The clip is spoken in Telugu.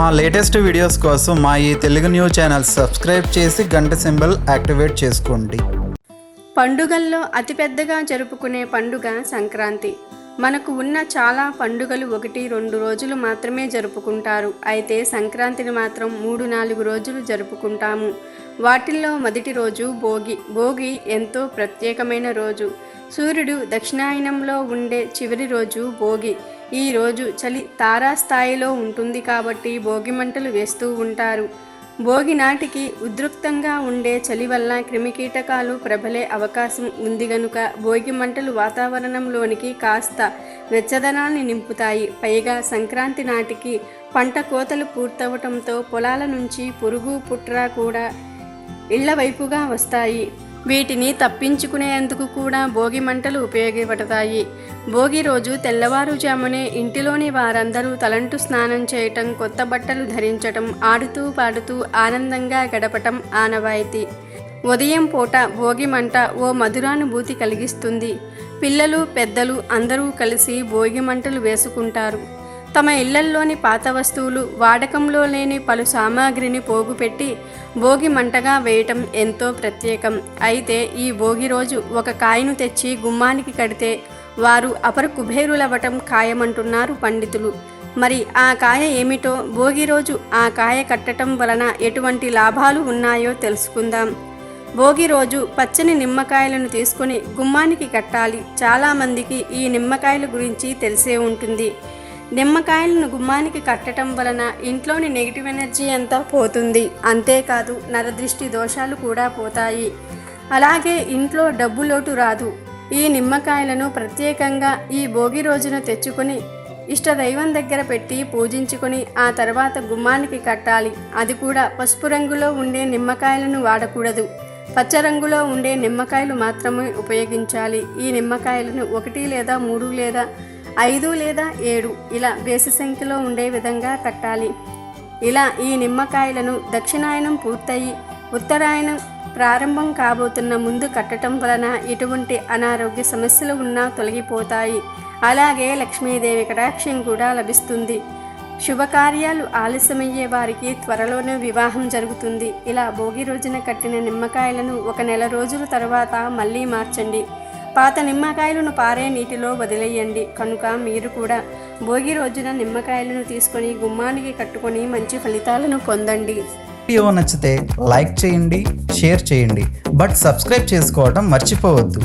మా లేటెస్ట్ వీడియోస్ కోసం మా ఈ తెలుగు న్యూస్ ఛానల్ సబ్స్క్రైబ్ చేసి గంట సింబల్ యాక్టివేట్ చేసుకోండి. పండుగల్లో అతిపెద్దగా జరుపుకునే పండుగ సంక్రాంతి. మనకు ఉన్న చాలా పండుగలు ఒకటి రెండు రోజులు మాత్రమే జరుపుకుంటారు. అయితే సంక్రాంతిని మాత్రం మూడు నాలుగు రోజులు జరుపుకుంటాము. వాటిల్లో మొదటి రోజు భోగి. భోగి ఎంతో ప్రత్యేకమైన రోజు. సూర్యుడు దక్షిణాయనంలో ఉండే చివరి రోజు భోగి. ఈరోజు చలి తారాస్థాయిలో ఉంటుంది కాబట్టి భోగి మంటలు వేస్తూ ఉంటారు. భోగి నాటికి ఉద్రిక్తంగా ఉండే చలి వల్ల క్రిమికీటకాలు ప్రబలే అవకాశం ఉంది గనుక భోగి మంటలు వాతావరణంలోనికి కాస్త వెచ్చదనాన్ని నింపుతాయి. పైగా సంక్రాంతి నాటికి పంట కోతలు పూర్తవటంతో పొలాల నుంచి పురుగు పుట్ర కూడా ఇళ్ళ వైపుగా వస్తాయి. వీటిని తప్పించుకునేందుకు కూడా భోగి మంటలు ఉపయోగపడతాయి. భోగి రోజు తెల్లవారుజామునే ఇంటిలోని వారందరూ తలంటు స్నానం చేయటం కొత్త బట్టలు ధరించటం ఆడుతూ పాడుతూ ఆనందంగా గడపటం ఆనవాయితీ. ఉదయం పూట భోగి మంట ఓ మధురానుభూతి కలిగిస్తుంది. పిల్లలు పెద్దలు అందరూ కలిసి భోగి మంటలు వేసుకుంటారు. తమ ఇళ్ళల్లోని పాత వస్తువులు వాడకంలో లేని పలు సామాగ్రిని పోగుపెట్టి భోగి మంటగా వేయటం ఎంతో ప్రత్యేకం. అయితే ఈ భోగి రోజు ఒక కాయను తెచ్చి గుమ్మానికి కడితే వారు అపర కుబేరులవ్వటం ఖాయమంటున్నారు పండితులు. మరి ఆ కాయ ఏమిటో భోగి రోజు ఆ కాయ కట్టడం వలన ఎటువంటి లాభాలు ఉన్నాయో తెలుసుకుందాం. భోగి రోజు పచ్చని నిమ్మకాయలను తీసుకొని గుమ్మానికి కట్టాలి. చాలామందికి ఈ నిమ్మకాయల గురించి తెలిసే ఉంటుంది. నిమ్మకాయలను గుమ్మానికి కట్టడం వలన ఇంట్లోని నెగిటివ్ ఎనర్జీ అంతా పోతుంది. అంతేకాదు నరదృష్టి దోషాలు కూడా పోతాయి. అలాగే ఇంట్లో డబ్బు లోటు రాదు. ఈ నిమ్మకాయలను ప్రత్యేకంగా ఈ భోగి రోజున తెచ్చుకొని ఇష్టదైవం దగ్గర పెట్టి పూజించుకొని ఆ తర్వాత గుమ్మానికి కట్టాలి. అది కూడా పసుపు రంగులో ఉండే నిమ్మకాయలను వాడకూడదు. పచ్చ రంగులో ఉండే నిమ్మకాయలు మాత్రమే ఉపయోగించాలి. ఈ నిమ్మకాయలను ఒకటి లేదా మూడు లేదా ఐదు లేదా ఏడు ఇలా బేసి సంఖ్యలో ఉండే విధంగా కట్టాలి. ఇలా ఈ నిమ్మకాయలను దక్షిణాయనం పూర్తయి ఉత్తరాయణం ప్రారంభం కాబోతున్న ముందు కట్టడం వలన ఎటువంటి అనారోగ్య సమస్యలు ఉన్నా తొలగిపోతాయి. అలాగే లక్ష్మీదేవి కటాక్షం కూడా లభిస్తుంది. శుభకార్యాలు ఆలస్యమయ్యే వారికి త్వరలోనే వివాహం జరుగుతుంది. ఇలా భోగి రోజున కట్టిన నిమ్మకాయలను ఒక నెల రోజుల తర్వాత మళ్ళీ మార్చండి. పాత నిమ్మకాయలను పారే నీటిలో వదిలేయండి. కనుక మీరు కూడా భోగి రోజున నిమ్మకాయలను తీసుకొని గుమ్మానికి కట్టుకొని మంచి ఫలితాలను పొందండి. వీడియో నచ్చితే లైక్ చేయండి షేర్ చేయండి. బట్ సబ్స్క్రైబ్ చేసుకోవడం మర్చిపోవద్దు.